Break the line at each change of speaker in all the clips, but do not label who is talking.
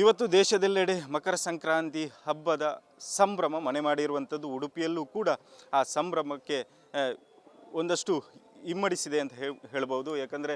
ಇವತ್ತು ದೇಶದೆಲ್ಲೆಡೆ ಮಕರ ಸಂಕ್ರಾಂತಿ ಹಬ್ಬದ ಸಂಭ್ರಮ ಮನೆ ಮಾಡಿರುವಂಥದ್ದು ಉಡುಪಿಯಲ್ಲೂ ಕೂಡ ಆ ಸಂಭ್ರಮಕ್ಕೆ ಒಂದಷ್ಟು ಇಮ್ಮಡಿಸಿದೆ ಅಂತ ಹೇಳ್ಬೋದು. ಯಾಕಂದರೆ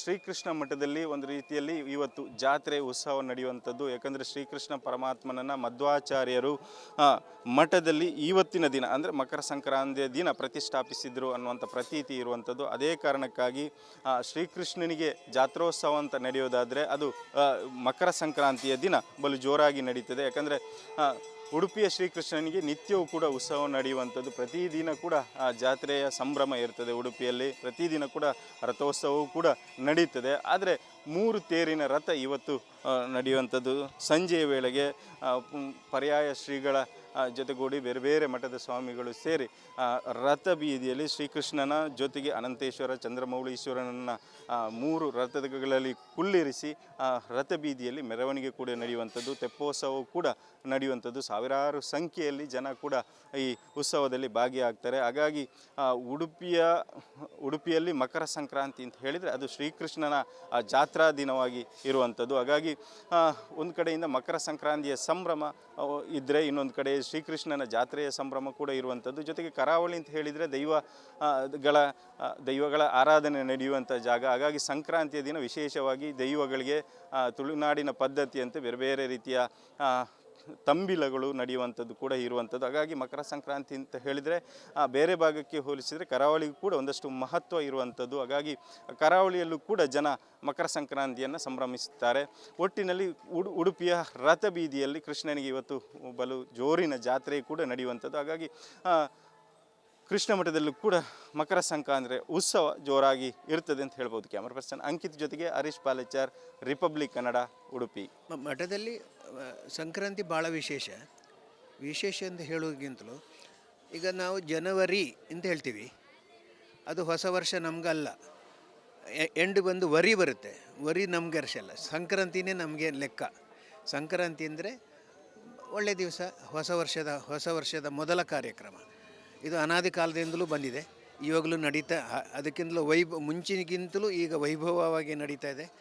ಶ್ರೀಕೃಷ್ಣ ಮಠದಲ್ಲಿ ಒಂದು ರೀತಿಯಲ್ಲಿ ಇವತ್ತು ಜಾತ್ರೆ, ಉತ್ಸವ ನಡೆಯುವಂಥದ್ದು. ಯಾಕಂದರೆ, ಶ್ರೀಕೃಷ್ಣ ಪರಮಾತ್ಮನನ್ನು ಮಧ್ವಾಚಾರ್ಯರು ಮಠದಲ್ಲಿ ಇವತ್ತಿನ ದಿನ, ಅಂದರೆ ಮಕರ ಸಂಕ್ರಾಂತಿಯ ದಿನ ಪ್ರತಿಷ್ಠಾಪಿಸಿದ್ರು ಅನ್ನುವಂಥ ಪ್ರತೀತಿ ಇರುವಂಥದ್ದು. ಅದೇ ಕಾರಣಕ್ಕಾಗಿ ಶ್ರೀಕೃಷ್ಣನಿಗೆ ಜಾತ್ರೋತ್ಸವ ಅಂತ ನಡೆಯೋದಾದರೆ ಅದು ಮಕರ ಸಂಕ್ರಾಂತಿಯ ದಿನ ಬಲು ಜೋರಾಗಿ ನಡೀತದೆ. ಯಾಕಂದರೆ ಉಡುಪಿಯ ಶ್ರೀಕೃಷ್ಣನಿಗೆ ನಿತ್ಯವೂ ಕೂಡ ಉತ್ಸವ ನಡೆಯುವಂಥದ್ದು. ಪ್ರತಿದಿನ ಕೂಡ ಆ ಜಾತ್ರೆಯ ಸಂಭ್ರಮ ಇರ್ತದೆ ಉಡುಪಿಯಲ್ಲಿ. ಪ್ರತಿದಿನ ಕೂಡ ರಥೋತ್ಸವವು ಕೂಡ ನಡೀತದೆ. ಆದರೆ ಮೂರು ತೇರಿನ ರಥ ಇವತ್ತು ನಡೆಯುವಂಥದ್ದು. ಸಂಜೆಯ ವೇಳೆಗೆ ಪರ್ಯಾಯ ಶ್ರೀಗಳ ಜೊತೆಗೂಡಿ ಬೇರೆ ಬೇರೆ ಮಠದ ಸ್ವಾಮಿಗಳು ಸೇರಿ ರಥ ಬೀದಿಯಲ್ಲಿ ಶ್ರೀಕೃಷ್ಣನ ಜೊತೆಗೆ ಅನಂತೇಶ್ವರ, ಚಂದ್ರಮೌಳೀಶ್ವರನನ್ನು ಮೂರು ರಥಗಳಲ್ಲಿ ಕುಳ್ಳಿರಿಸಿ ರಥ ಬೀದಿಯಲ್ಲಿ ಮೆರವಣಿಗೆ ಕೂಡ ನಡೆಯುವಂಥದ್ದು, ತೆಪ್ಪೋತ್ಸವವು ಕೂಡ ನಡೆಯುವಂಥದ್ದು, ಸಾವಿರಾರು ಸಂಖ್ಯೆಯಲ್ಲಿ ಜನ ಕೂಡ ಈ ಉತ್ಸವದಲ್ಲಿ ಭಾಗಿಯಾಗ್ತಾರೆ. ಹಾಗಾಗಿ ಉಡುಪಿಯ, ಉಡುಪಿಯಲ್ಲಿ ಮಕರ ಸಂಕ್ರಾಂತಿ ಅಂತ ಹೇಳಿದರೆ ಅದು ಶ್ರೀಕೃಷ್ಣನ ಜಾತ್ರಾ ದಿನವಾಗಿ ಇರುವಂಥದ್ದು. ಹಾಗಾಗಿ ಒಂದು ಕಡೆಯಿಂದ ಮಕರ ಸಂಕ್ರಾಂತಿಯ ಸಂಭ್ರಮ ಇದ್ದರೆ ಇನ್ನೊಂದು ಕಡೆ ಶ್ರೀಕೃಷ್ಣನ ಜಾತ್ರೆಯ ಸಂಭ್ರಮ ಕೂಡ ಇರುವಂಥದ್ದು. ಜೊತೆಗೆ ಕರಾವಳಿ ಅಂತ ಹೇಳಿದರೆ ದೈವಗಳ ಗಳ ದೈವಗಳ ಆರಾಧನೆ ನಡೆಯುವಂಥ ಜಾಗ. ಹಾಗಾಗಿ ಸಂಕ್ರಾಂತಿಯ ದಿನ ವಿಶೇಷವಾಗಿ ದೈವಗಳಿಗೆ ತುಳುನಾಡಿನ ಪದ್ಧತಿಯಂತೆ ಬೇರೆ ಬೇರೆ ರೀತಿಯ ತಂಬಿಲಗಳು ನಡೆಯುವಂಥದ್ದು ಕೂಡ ಇರುವಂಥದ್ದು. ಹಾಗಾಗಿ ಮಕರ ಸಂಕ್ರಾಂತಿ ಅಂತ ಹೇಳಿದರೆ ಬೇರೆ ಭಾಗಕ್ಕೆ ಹೋಲಿಸಿದರೆ ಕರಾವಳಿಗೂ ಕೂಡ ಒಂದಷ್ಟು ಮಹತ್ವ ಇರುವಂಥದ್ದು. ಹಾಗಾಗಿ ಕರಾವಳಿಯಲ್ಲೂ ಕೂಡ ಜನ ಮಕರ ಸಂಕ್ರಾಂತಿಯನ್ನು ಸಂಭ್ರಮಿಸುತ್ತಾರೆ. ಒಟ್ಟಿನಲ್ಲಿ ಉಡು, ಉಡುಪಿಯ ರಥ ಬೀದಿಯಲ್ಲಿ ಕೃಷ್ಣನಿಗೆ ಇವತ್ತು ಬಲು ಜೋರಿನ ಜಾತ್ರೆ ಕೂಡ ನಡೆಯುವಂಥದ್ದು. ಹಾಗಾಗಿ ಕೃಷ್ಣ ಮಠದಲ್ಲೂ ಕೂಡ ಮಕರ ಸಂಕ್ರಾಂತಿ ಉತ್ಸವ ಜೋರಾಗಿ ಇರ್ತದೆ ಅಂತ ಹೇಳ್ಬೋದು ಕ್ಯಾಮರಾ ಪರ್ಸನ್ ಅಂಕಿತ್ ಜೊತೆಗೆ ಹರೀಶ್ ಪಾಲೆಚಾರ್ ರಿಪಬ್ಲಿಕ್ ಕನ್ನಡ, ಉಡುಪಿ.
ಮಠದಲ್ಲಿ ಸಂಕ್ರಾಂತಿ ಭಾಳ ವಿಶೇಷ. ವಿಶೇಷ ಅಂತ ಹೇಳೋದಕ್ಕಿಂತಲೂ ಈಗ ನಾವು ಜನವರಿ ಅಂತ ಹೇಳ್ತೀವಿ. ಅದು ಹೊಸ ವರ್ಷ ನಮಗಲ್ಲ. ಎಂಡ್ ಬಂದು ವರಿ ಬರುತ್ತೆ. ವರಿ ನಮಗೆ ವರ್ಷ ಸಂಕ್ರಾಂತಿನೇ ನಮಗೆ ಲೆಕ್ಕ. ಸಂಕ್ರಾಂತಿ ಅಂದರೆ ಒಳ್ಳೆ ದಿವಸ, ಹೊಸ ವರ್ಷದ ಹೊಸ ವರ್ಷದ ಮೊದಲ ಕಾರ್ಯಕ್ರಮ. ಇದು ಅನಾದಿ ಕಾಲದಿಂದಲೂ ಬಂದಿದೆ. ಇವಾಗಲೂ ನಡೀತಾ ಅದಕ್ಕಿಂತಲೂ ವೈಭ ಮುಂಚಿನಗಿಂತಲೂ ಈಗ ವೈಭವವಾಗಿ ನಡೀತಾ ಇದೆ.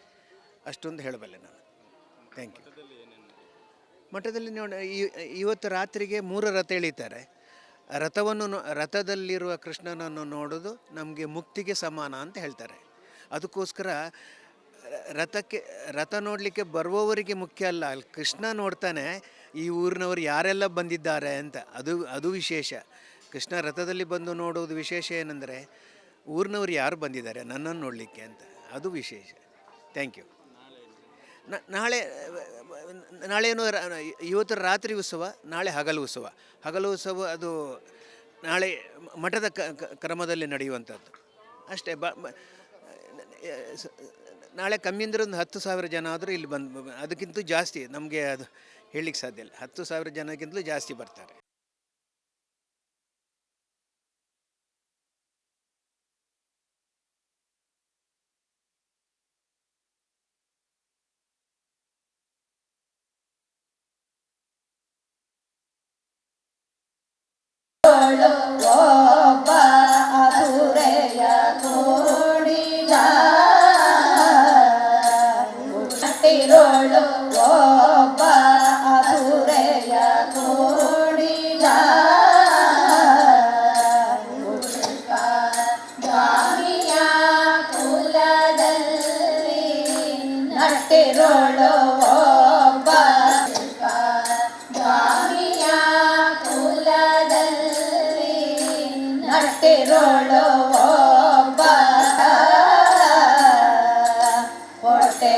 ಅಷ್ಟೊಂದು ಹೇಳಬಲ್ಲೆ ನಾನು. ಥ್ಯಾಂಕ್ ಯು ಮಠದಲ್ಲಿ ನೋಡಿ ಇವತ್ತು ರಾತ್ರಿಗೆ ಮೂರು ರಥ ಎಳಿತಾರೆ. ರಥವನ್ನು ರಥದಲ್ಲಿರುವ ಕೃಷ್ಣನನ್ನು ನೋಡೋದು ನಮಗೆ ಮುಕ್ತಿಗೆ ಸಮಾನ ಅಂತ ಹೇಳ್ತಾರೆ. ಅದಕ್ಕೋಸ್ಕರ ರಥಕ್ಕೆ, ರಥ ನೋಡಲಿಕ್ಕೆ ಬರುವವರಿಗೆ ಮುಖ್ಯ ಅಲ್ಲ ಕೃಷ್ಣ ನೋಡ್ತಾನೆ, ಈ ಊರಿನವರು ಯಾರೆಲ್ಲ ಬಂದಿದ್ದಾರೆ ಅಂತ, ಅದು ಅದು ವಿಶೇಷ. ಕೃಷ್ಣ ರಥದಲ್ಲಿ ಬಂದು ನೋಡೋದು ವಿಶೇಷ ಏನಂದರೆ, ಊರಿನವ್ರು ಯಾರು ಬಂದಿದ್ದಾರೆ ನನ್ನನ್ನು ನೋಡಲಿಕ್ಕೆ ಅಂತ, ಅದು ವಿಶೇಷ. ಥ್ಯಾಂಕ್ ಯು ನಾಳೆ ನಾಳೆ ಏನು ಇವತ್ತು ರಾತ್ರಿ ಉತ್ಸವ, ನಾಳೆ ಹಗಲು ಉತ್ಸವ. ಹಗಲು ಉತ್ಸವ ಅದು ನಾಳೆ ಮಠದ ಕ್ರಮದಲ್ಲಿ ನಡೆಯುವಂಥದ್ದು. ಅಷ್ಟೇ, ಬ- ನಾಳೆ ಕಮ್ಮಿ ಅಂದರೆ ಒಂದು ಹತ್ತು ಸಾವಿರ ಜನ ಆದರೂ ಇಲ್ಲಿ ಬಂದು ಅದಕ್ಕಿಂತ ಜಾಸ್ತಿ, ನಮಗೆ ಅದು ಹೇಳಲಿಕ್ಕೆ ಸಾಧ್ಯ ಇಲ್ಲ. ಹತ್ತು ಸಾವಿರ ಜನಕ್ಕಿಂತಲೂ ಜಾಸ್ತಿ ಬರ್ತಾರೆ.
love.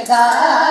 pega.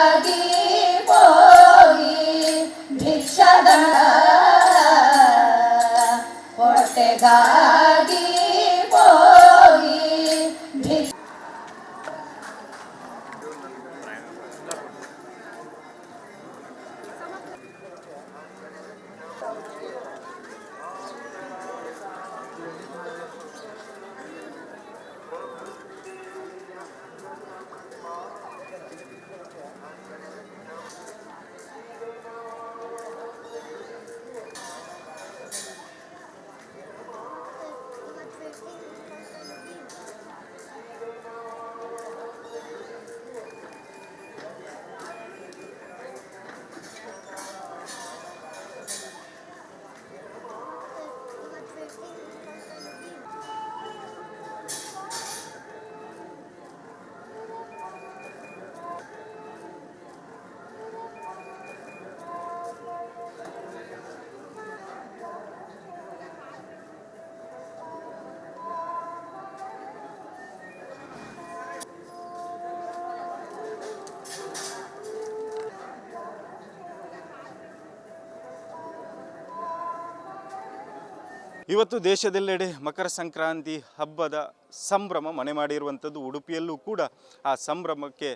ಇವತ್ತು ದೇಶದೆಲ್ಲೆಡೆ ಮಕರ ಸಂಕ್ರಾಂತಿ ಹಬ್ಬದ ಸಂಭ್ರಮ ಮನೆ ಮಾಡಿರುವಂಥದ್ದು ಉಡುಪಿಯಲ್ಲೂ ಕೂಡ ಆ ಸಂಭ್ರಮಕ್ಕೆ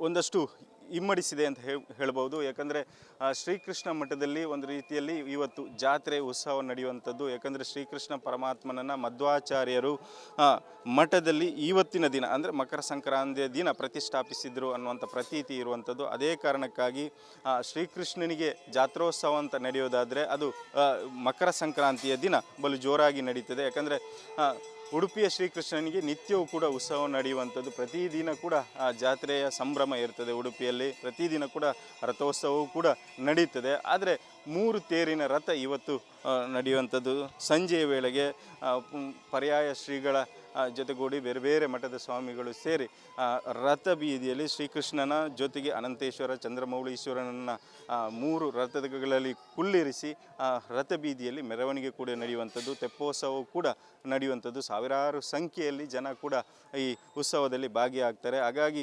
ಒಂದಷ್ಟು ಇಮ್ಮಡಿಸಿದೆ ಅಂತ ಹೇಳಿ ಹೇಳ್ಬೋದು. ಯಾಕಂದರೆ ಶ್ರೀಕೃಷ್ಣ ಮಠದಲ್ಲಿ ಒಂದು ರೀತಿಯಲ್ಲಿ ಇವತ್ತು ಜಾತ್ರೆ, ಉತ್ಸವ ನಡೆಯುವಂಥದ್ದು. ಯಾಕಂದರೆ, ಶ್ರೀಕೃಷ್ಣ ಪರಮಾತ್ಮನನ್ನು ಮಧ್ವಾಚಾರ್ಯರು ಮಠದಲ್ಲಿ ಇವತ್ತಿನ ದಿನ, ಅಂದರೆ ಮಕರ ಸಂಕ್ರಾಂತಿಯ ದಿನ ಪ್ರತಿಷ್ಠಾಪಿಸಿದರು ಅನ್ನುವಂಥ ಪ್ರತೀತಿ ಇರುವಂಥದ್ದು. ಅದೇ ಕಾರಣಕ್ಕಾಗಿ ಶ್ರೀಕೃಷ್ಣನಿಗೆ ಜಾತ್ರೋತ್ಸವ ಅಂತ ನಡೆಯೋದಾದರೆ ಅದು ಮಕರ ಸಂಕ್ರಾಂತಿಯ ದಿನ ಬಲು ಜೋರಾಗಿ ನಡೀತದೆ. ಯಾಕಂದರೆ ಉಡುಪಿಯ ಶ್ರೀಕೃಷ್ಣನಿಗೆ ನಿತ್ಯವೂ ಕೂಡ ಉತ್ಸವ ನಡೆಯುವಂಥದ್ದು. ಪ್ರತಿದಿನ ಕೂಡ ಆ ಜಾತ್ರೆಯ ಸಂಭ್ರಮ ಇರ್ತದೆ ಉಡುಪಿಯಲ್ಲಿ. ಪ್ರತಿದಿನ ಕೂಡ ರಥೋತ್ಸವವು ಕೂಡ ನಡೀತದೆ. ಆದರೆ ಮೂರು ತೇರಿನ ರಥ ಇವತ್ತು ನಡೆಯುವಂಥದ್ದು. ಸಂಜೆಯ ವೇಳೆಗೆ ಪರ್ಯಾಯ ಶ್ರೀಗಳ ಜೊತೆಗೂಡಿ ಬೇರೆ ಬೇರೆ ಮಠದ ಸ್ವಾಮಿಗಳು ಸೇರಿ ರಥ ಬೀದಿಯಲ್ಲಿ ಶ್ರೀಕೃಷ್ಣನ ಜೊತೆಗೆ ಅನಂತೇಶ್ವರ, ಚಂದ್ರಮೌಳೀಶ್ವರನನ್ನು ಮೂರು ರಥಗಳಲ್ಲಿ ಕುಳ್ಳಿರಿಸಿ ರಥ ಬೀದಿಯಲ್ಲಿ ಮೆರವಣಿಗೆ ಕೂಡ ನಡೆಯುವಂಥದ್ದು ತೆಪ್ಪೋತ್ಸವ ಕೂಡ ನಡೆಯುವಂಥದ್ದು. ಸಾವಿರಾರು ಸಂಖ್ಯೆಯಲ್ಲಿ ಜನ ಕೂಡ ಈ ಉತ್ಸವದಲ್ಲಿ ಭಾಗಿಯಾಗ್ತಾರೆ. ಹಾಗಾಗಿ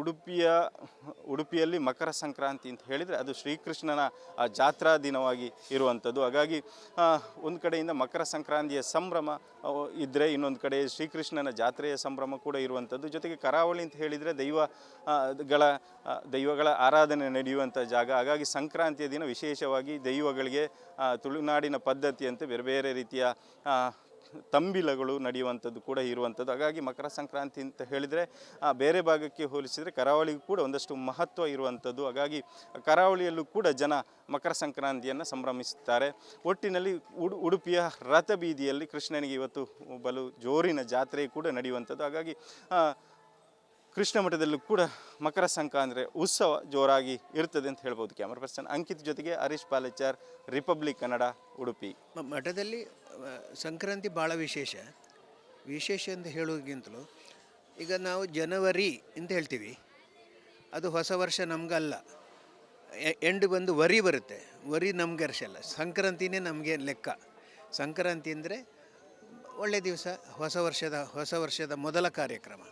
ಉಡುಪಿಯ, ಉಡುಪಿಯಲ್ಲಿ ಮಕರ ಸಂಕ್ರಾಂತಿ ಅಂತ ಹೇಳಿದರೆ ಅದು ಶ್ರೀಕೃಷ್ಣನ ಜಾತ್ರಾ ದಿನವಾಗಿ ಇರುವಂಥದ್ದು. ಹಾಗಾಗಿ ಒಂದು ಕಡೆಯಿಂದ ಮಕರ ಸಂಕ್ರಾಂತಿಯ ಸಂಭ್ರಮ ಇದ್ದರೆ ಇನ್ನೊಂದು ಕಡೆ ಶ್ರೀಕೃಷ್ಣನ ಜಾತ್ರೆಯ ಸಂಭ್ರಮ ಕೂಡ ಇರುವಂಥದ್ದು. ಜೊತೆಗೆ ಕರಾವಳಿ ಅಂತ ಹೇಳಿದರೆ ದೈವಗಳ ಗಳ ದೈವಗಳ ಆರಾಧನೆ ನಡೆಯುವಂಥ ಜಾಗ. ಹಾಗಾಗಿ ಸಂಕ್ರಾಂತಿಯ ದಿನ ವಿಶೇಷವಾಗಿ ದೈವಗಳಿಗೆ ತುಳುನಾಡಿನ ಪದ್ಧತಿಯಂತೆ ಬೇರೆ ಬೇರೆ ರೀತಿಯ ತಂಬಿಲಗಳು ನಡೆಯುವಂಥದ್ದು ಕೂಡ ಇರುವಂಥದ್ದು. ಹಾಗಾಗಿ ಮಕರ ಸಂಕ್ರಾಂತಿ ಅಂತ ಹೇಳಿದರೆ ಬೇರೆ ಭಾಗಕ್ಕೆ ಹೋಲಿಸಿದರೆ ಕರಾವಳಿಗೂ ಕೂಡ ಒಂದಷ್ಟು ಮಹತ್ವ ಇರುವಂಥದ್ದು. ಹಾಗಾಗಿ ಕರಾವಳಿಯಲ್ಲೂ ಕೂಡ ಜನ ಮಕರ ಸಂಕ್ರಾಂತಿಯನ್ನು ಸಂಭ್ರಮಿಸುತ್ತಾರೆ. ಒಟ್ಟಿನಲ್ಲಿ ಉಡು, ಉಡುಪಿಯ ರಥ ಬೀದಿಯಲ್ಲಿ ಕೃಷ್ಣನಿಗೆ ಇವತ್ತು ಬಲು ಜೋರಿನ ಜಾತ್ರೆ ಕೂಡ ನಡೆಯುವಂಥದ್ದು. ಹಾಗಾಗಿ ಕೃಷ್ಣ ಮಠದಲ್ಲೂ ಕೂಡ ಮಕರ ಸಂಕ್ರಾಂತಿ ಉತ್ಸವ ಜೋರಾಗಿ ಇರ್ತದೆ ಅಂತ ಹೇಳ್ಬೋದು ಕ್ಯಾಮರಾ ಪರ್ಸನ್ ಅಂಕಿತ್ ಜೊತೆಗೆ ಹರೀಶ್ ಪಾಲೆಚಾರ್ ರಿಪಬ್ಲಿಕ್ ಕನ್ನಡ ಉಡುಪಿ.
ಮಠದಲ್ಲಿ ಸಂಕ್ರಾಂತಿ ಭಾಳ ವಿಶೇಷ. ವಿಶೇಷ ಅಂತ ಹೇಳೋದಕ್ಕಿಂತಲೂ ಈಗ ನಾವು ಜನವರಿ ಅಂತ ಹೇಳ್ತೀವಿ. ಅದು ಹೊಸ ವರ್ಷ ನಮಗಲ್ಲ. ಎಂಡ್ ಬಂದು ವರಿ ಬರುತ್ತೆ. ವರಿ ನಮ್ಗೆ ಅರ್ಸಲ್ಲ ಸಂಕ್ರಾಂತಿನೇ ನಮಗೆ ಲೆಕ್ಕ. ಸಂಕ್ರಾಂತಿ ಅಂದರೆ ಒಳ್ಳೆಯ ದಿವಸ, ಹೊಸ ವರ್ಷದ ಹೊಸ ವರ್ಷದ ಮೊದಲ ಕಾರ್ಯಕ್ರಮ.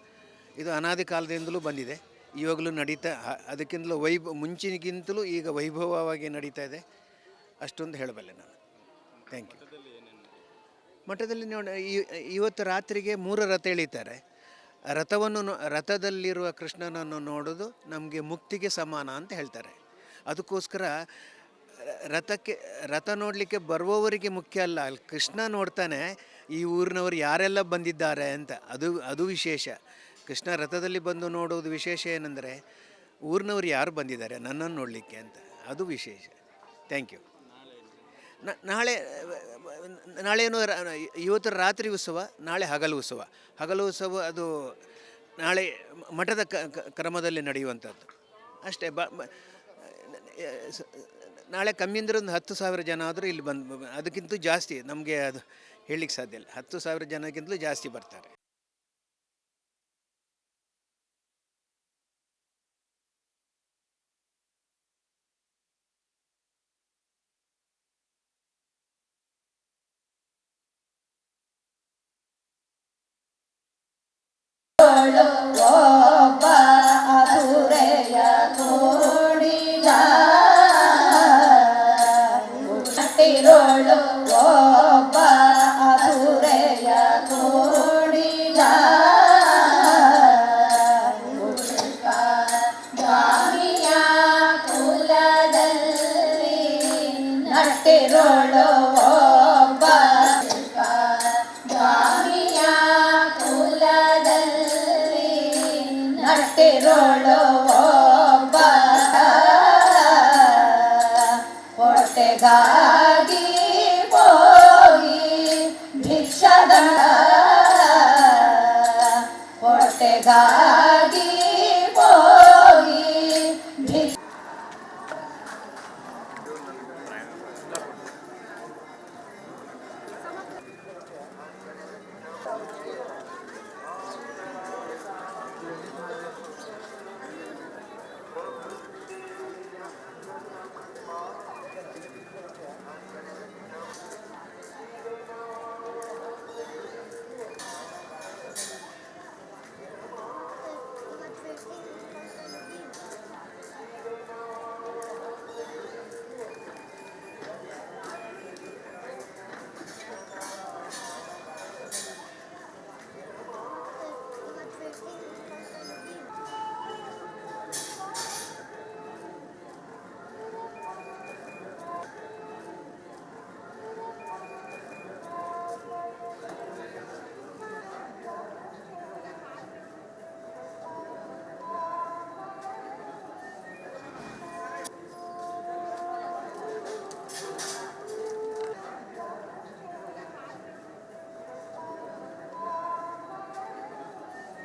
ಇದು ಅನಾದಿ ಕಾಲದಿಂದಲೂ ಬಂದಿದೆ. ಇವಾಗಲೂ ನಡೀತಾ ಅದಕ್ಕಿಂತಲೂ ವೈಭ ಮುಂಚಿನಗಿಂತಲೂ ಈಗ ವೈಭವವಾಗಿ ನಡೀತಾ ಇದೆ. ಅಷ್ಟೊಂದು ಹೇಳಬಲ್ಲೆ ನಾನು. ಥ್ಯಾಂಕ್ ಯು ಮಠದಲ್ಲಿ ನೋಡಿ ಇವತ್ತು ರಾತ್ರಿಗೆ ಮೂರು ರಥ ಎಳಿತಾರೆ. ರಥವನ್ನು ರಥದಲ್ಲಿರುವ ಕೃಷ್ಣನನ್ನು ನೋಡೋದು ನಮಗೆ ಮುಕ್ತಿಗೆ ಸಮಾನ ಅಂತ ಹೇಳ್ತಾರೆ. ಅದಕ್ಕೋಸ್ಕರ ರಥಕ್ಕೆ, ರಥ ನೋಡಲಿಕ್ಕೆ ಬರುವವರಿಗೆ ಮುಖ್ಯ ಅಲ್ಲ, ಅಲ್ಲಿ ಕೃಷ್ಣ ನೋಡ್ತಾನೆ, ಈ ಊರಿನವರು ಯಾರೆಲ್ಲ ಬಂದಿದ್ದಾರೆ ಅಂತ. ಅದು ಅದು ವಿಶೇಷ. ಕೃಷ್ಣ ರಥದಲ್ಲಿ ಬಂದು ನೋಡೋದು ವಿಶೇಷ ಏನಂದರೆ ಊರಿನವ್ರು ಯಾರು ಬಂದಿದ್ದಾರೆ ನನ್ನನ್ನು ನೋಡಲಿಕ್ಕೆ ಅಂತ. ಅದು ವಿಶೇಷ. ಥ್ಯಾಂಕ್ ಯು ನಾಳೆ ನಾಳೆ ಏನು ರ- ಇವತ್ತು ರಾತ್ರಿ ಉತ್ಸವ, ನಾಳೆ ಹಗಲು ಉತ್ಸವ. ಹಗಲು ಉತ್ಸವ ಅದು ನಾಳೆ ಮಠದ ಕ್ರಮದಲ್ಲಿ ನಡೆಯುವಂಥದ್ದು. ಅಷ್ಟೇ, ಬ- ನಾಳೆ ಕಮ್ಮಿ ಅಂದರೆ ಒಂದು ಹತ್ತು ಸಾವಿರ ಜನ ಆದರೂ ಇಲ್ಲಿ ಬಂದು ಅದಕ್ಕಿಂತ ಜಾಸ್ತಿ, ನಮಗೆ ಅದು ಹೇಳಲಿಕ್ಕೆ ಸಾಧ್ಯ ಇಲ್ಲ. ಹತ್ತು ಸಾವಿರ ಜನಕ್ಕಿಂತಲೂ ಜಾಸ್ತಿ ಬರ್ತಾರೆ.
follow गा